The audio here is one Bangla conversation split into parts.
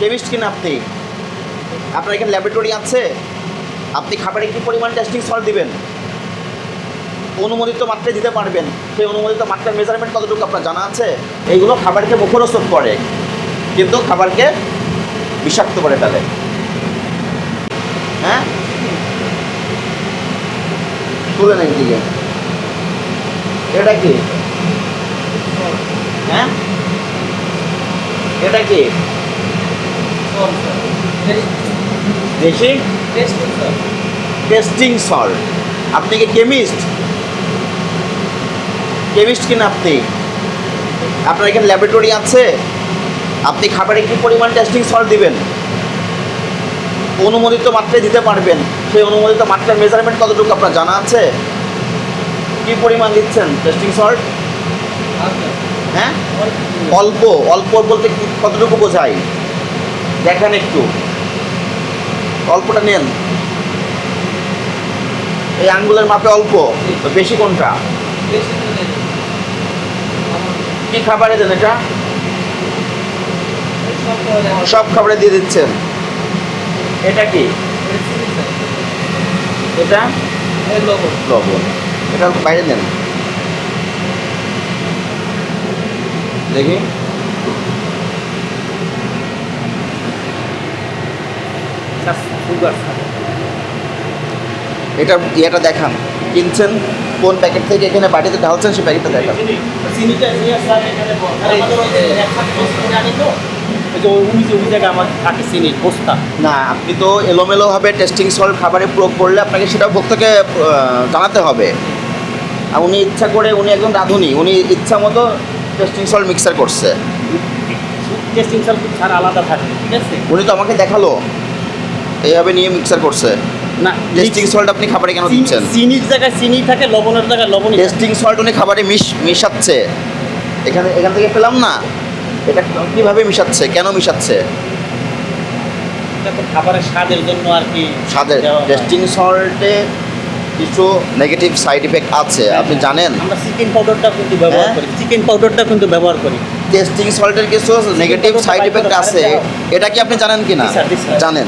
কেমিস্ট কিনা আপনি? আপনার এখানে ল্যাবরেটরি আছে? আপনি খাবারে কি পরিমাণ টেস্টিং সল্ট দিবেন? অনুমোদিত মাত্রায় দিতে পারবেন। সেই অনুমোদিত মাত্রার মেজারমেন্ট কতটুকু আপনার জানা আছে? এইগুলো খাবারকে মুখরোচক করে, কিন্তু খাবারকে বিষাক্ত করে ফেলে। হ্যাঁ? তুলে নেন দিকে এটা কি? হ্যাঁ? এটা কি? দেখি। টেস্টিং সল্ট আপনি কি কেমিস্ট কেমিস্ট কিনা আপনি? আপনার এখানে ল্যাবরেটরি আছে? আপনি খাবারে কি পরিমাণ টেস্টিং সল্ট দিবেন? অনুমোদিত মাত্রায় দিতে পারবেন। সেই অনুমোদিত মাত্রার মেজারমেন্ট কতটুকু আপনার জানা আছে? কি পরিমাণ দিচ্ছেন টেস্টিং সল্ট হ্যাঁ? অল্প অল্প বলতে কতটুকু বোঝায়? দেখেন একটু। অল্পটা নেন। এই আঙ্গুলের মাপে অল্প। বেশি কোনটা? কি খাবারে দেন এটা? সব খাবারে দিয়ে দিচ্ছেন। এটা কি? এটা? লবণ। এটা বাইরে দেন দেখি। এটা ইয়েটা দেখান। কিনছেন কোন প্যাকেট থেকে এখানে বাড়িতে ঢালছেন সেই প্যাকেটটা দেখান। চিনিটা নিয়ে স্যার এখানে বস্তা না আপনি তো এলোমেলোভাবে টেস্টিং সল্ট খাবারে প্রয়োগ করলে আপনাকে সেটা ভোক্তাকে জানাতে হবে। আর উনি ইচ্ছা করে উনি একজন রাঁধুনি উনি ইচ্ছা মতো টেস্টিং সল্ট মিক্সার করছে। টেস্টিং সাল ছাড়া আলাদা থাকে ঠিক আছে? উনি তো আমাকে দেখাল। এইভাবে নিয়ে মিক্সার করছে। না টেস্টিং সল্ট আপনি খাবারে কেন দিচ্ছেন? চিনির জায়গায় চিনি থাকে লবণের জায়গায় লবণ টেস্টিং সল্ট উনি খাবারে মিশ মিশাচ্ছে। এখানে এখান থেকে পেলাম না। এটা কীভাবে মিশাচ্ছে? কেন মিশাচ্ছে? খাবারের স্বাদের জন্য আর কি স্বাদের। টেস্টিং সল্টে কিছু নেগেটিভ সাইড ইফেক্ট আছে আপনি জানেন? আমরা চিকেন পাউডারটা কিন্তু ব্যবহার হ্যাঁ? করি চিকেন পাউডারটা কিন্তু ব্যবহার করি। টেস্টিং সল্টের কিছু নেগেটিভ সাইড ইফেক্ট আছে এটা কি আপনি জানেন কি না। জানেন।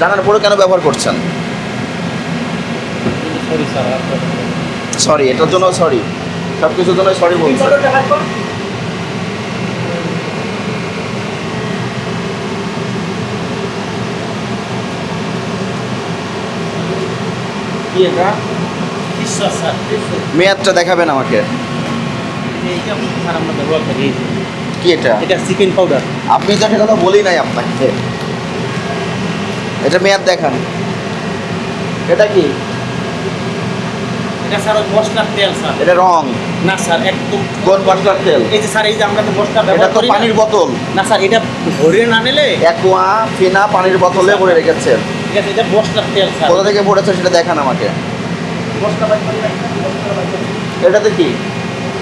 জানার পরেও কেন ব্যবহার করছেন? সরি সরি এটার জন্য সরি সব কিছুর জন্য সরি বলছি কি এটা মেয়াদটা দেখাবেন আমাকে। কি এটা? এটা চিকেন পাউডার আপনি তো কথা বলি নাই আপনাকে। এটা মেয়াদ দেখান। এটা কি? এটা স্যার মশলার তেল স্যার। এটা রং। না স্যার একদম কোন মশলার তেল? এই যে স্যার এই যে আমরা তো মশলা এটা ব্যবহার করি পানির বোতল। না স্যার এটা ভরে না নিলে ফিনা পানির বোতলে ভরে রেখেছেন। ঠিক আছে এটা মশলার তেল স্যার। কোথা থেকে পড়েছে সেটা দেখান আমাকে। মশলা। এটাতে কি?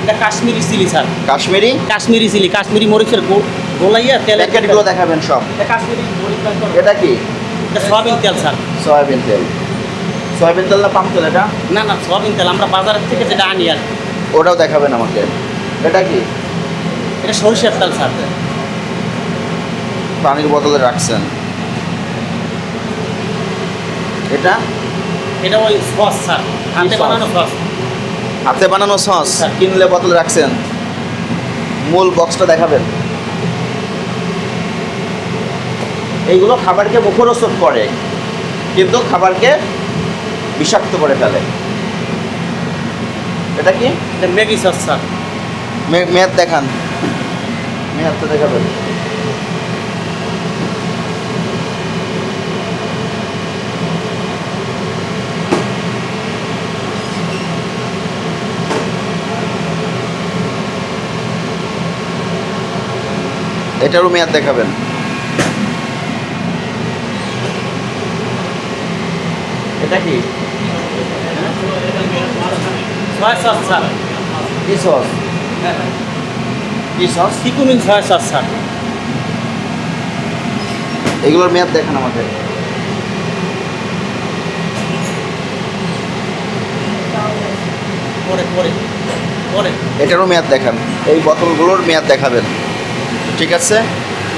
এটা Kashmiri chilli sir. Kashmiri? Kashmiri chilli Kashmiri মরিচের গোলাইয়া তেল প্যাকেটগুলো দেখাবেন সব। এটা কাশ্মীরি মরিচ এটা কি? এটা সয়াবিন তেল স্যার। সয়াবিন তেল। সয়াবিন তেল না পাম তেল এটা? না না সয়াবিন তেল। আমরা বাজারের থেকে যেটা আনি আর ওটাও দেখাবেন আমাকে। এটা কি? এটা সরিষার তেল স্যার। পানির বোতলে রাখছেন। এটা? এটা ওই সস স্যার। হাতে বানানো সস। হাতে বানানো সস। কিনলে বোতলে রাখছেন। মূল বক্সটা দেখাবেন। এইগুলো খাবারকে মুখরোচক করে কিন্তু খাবারকে বিষাক্ত করে ফেলে। এটা কি? Maggi sauce sir. মেয়াদ দেখান। মেয়াদটা দেখাবেন। এটারও মেয়াদ দেখাবেন। এটা কি? সয়া সস স্যার কি সস? কি সস? চিকুমিন সয়া সস স্যার এগুলোর মেয়াদ দেখান আমাকে। পরে পরে পরে। এটারও মেয়াদ দেখান। এই বোতলগুলোর মেয়াদ দেখাবেন। ঠিক আছে?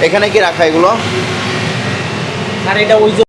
এখানে কি রাখা এগুলো? আর এটা ওই